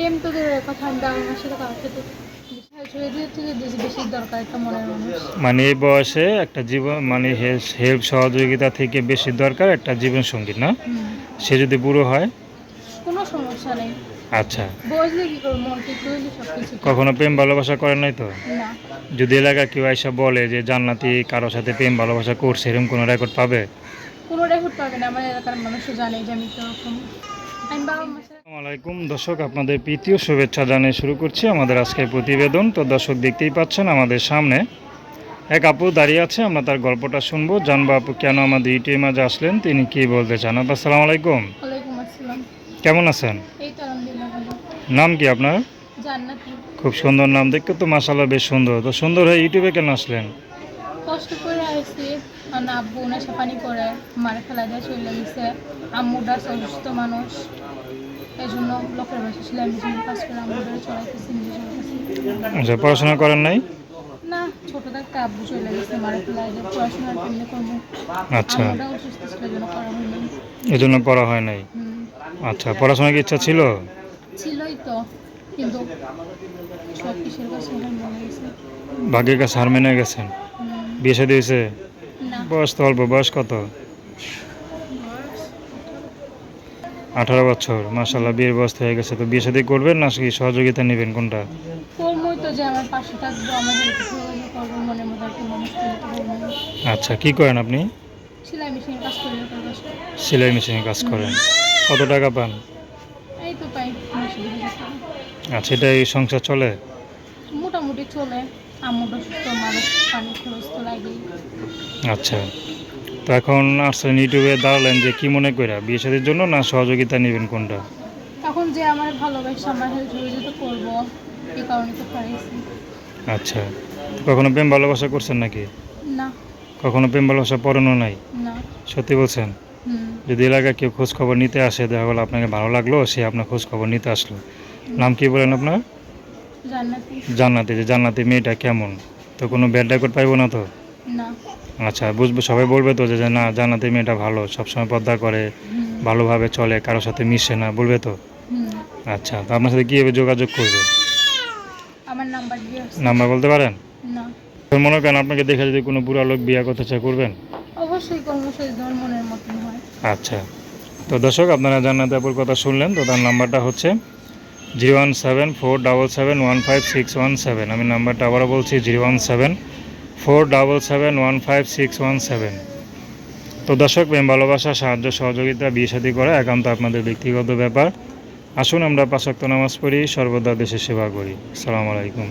প্রেম তো দূরের কথা দরকার একটা মনের মানুষ। মানে এই বয়সে একটা জীবন মানে হেল্প সহযোগিতা থেকে বেশি দরকার একটা জীবন সঙ্গী না সে যদি বুড়ো হয়? কোনো সমস্যা নেই। আচ্ছা। মন কখনো প্রেম ভালোবাসা করেন নাই তো? না। যদি এলাকা কেউ এসে বলে যে জান্নাতি কারোর সাথে প্রেম ভালোবাসা করছে এরকম কোনো রেকর্ড পাবে? কোনো রেকর্ড পাবে না। আমার এলাকার মানুষও জানে যে আমি কীরকম। আমি বাবা মার সাথে আসসালামু আলাইকুম দর্শক আপনাদের প্রীতীয় শুভেচ্ছা জানিয়ে শুরু করছি আমাদের আজকের প্রতিবেদন। তো দর্শক দেখতেই পাচ্ছেন আমাদের সামনে এক আপু দাঁড়িয়ে আছে। আমরা তার গল্পটা শুনব। জানব আপু কেন আমাদের ইউটিউব মাঝে আসলেন? তিনি কি বলতে চান? আপু আসসালামু। আলাইকুম কেমন আছেন? নাম কি আপনার? খুব সুন্দর নাম। দেখতে তো মাসাল্লাহ বেশ সুন্দর। তো সুন্দর হয়ে ইউটিউবে কেন আসলেন? কষ্ট করে আসছি আর আব্বু নেশা পানি করে মারে ফেলা দিয়ে চলে গেছে। আম্মুটা অসুস্থ মানুষ। এই জন্য লোকের বাসা ছিল আমি যখন কাজ করে আম্মুটা চড়াইতেছি নিজে আচ্ছা পড়াশোনা করেন নাই? না ছোট থাকতে আব্বু চলে গেছে মারে ফেলা দিয়ে পড়াশোনা আর কেমনি করব? আচ্ছা। অসুস্থ ছিল এই জন্য করা হয়নি এজন্য পড়া হয় নাই? আচ্ছা পড়াশোনার কি ইচ্ছা ছিল? ছিলই তো কিন্তু সব কিসের কাছে গেছে। ভাগ্যের কাছে হার মেনে গেছেন। বিয়ে শাদী হয়েছে? বয়স তো অল্প বয়স কত? আঠারো বছর মাসাল্লাহ বিয়ের বয়স হয়ে গেছে। তো বিয়ে শাদী করবেন না কি সহযোগিতা নেবেন কোনটা? আচ্ছা কি করেন আপনি? সেলাই মেশিন কাজ করেন। কত টাকা পান। আচ্ছা এটাই সংসার চলে? মোটামুটি চলে। মানুষ পানি খরচ তো আচ্ছা। তো এখন আসছেন ইউটিউবে দাঁড়ালেন যে কি মনে করা বিয়ে শাদীর জন্য না সহযোগিতা নেবেন কোনটা? এখন যে আমার ভালোবাসা আমার হেল্প সহযোগিতা করব এই কারণে তো পারিছি আচ্ছা। তো কখনো প্রেম ভালোবাসা করছেন নাকি? না। কখনো প্রেম ভালোবাসা পড়ানো নাই? না। সত্যি বলছেন? যদি এলাকায় কেউ খোঁজ খবর নিতে আসে দেখা গেলো আপনাকে ভালো লাগল সে আপনার খোঁজ খবর নিতে আসলো। নাম কি বলেন আপনার? জান্নাতি। যে জান্নাতি মেয়েটা কেমন? তো কোনো ব্যাড রেকর্ড পাইবো না তো? না। আচ্ছা বুঝব সবাই বলবে তো যে না জান্নাতি মেয়েটা ভালো সবসময় পদ্মা করে ভালোভাবে চলে কারোর সাথে মিশে না বলবে তো? আচ্ছা তো আপনার সাথে কীভাবে যোগাযোগ করবে? আমার নাম্বার দিয়ে নাম্বার বলতে পারেন? না। মনে করেন আপনাকে দেখে যদি কোনো বুড়া লোক বিয়ে করতে চায় করবেন? অবশ্যই কর্মসূচি মনের মতন হয়। আচ্ছা তো দর্শক আপনারা জান্নাত আপুর কথা শুনলেন তো তার নাম্বারটা হচ্ছে zero one seven four double seven one five six one seven. আমি নাম্বারটা আবারও বলছি, zero one seven four double seven one five six one seven. তো দর্শক, প্রেম, ভালোবাসা, সাহায্য, সহযোগিতা বিয়ে সাদী করা একান্ত আপনাদের ব্যক্তিগত ব্যাপার। আসুন, আমরা পাশাক্ত নামাজ পড়ি, সর্বদা দেশের সেবা করি। আসসালামু আলাইকুম।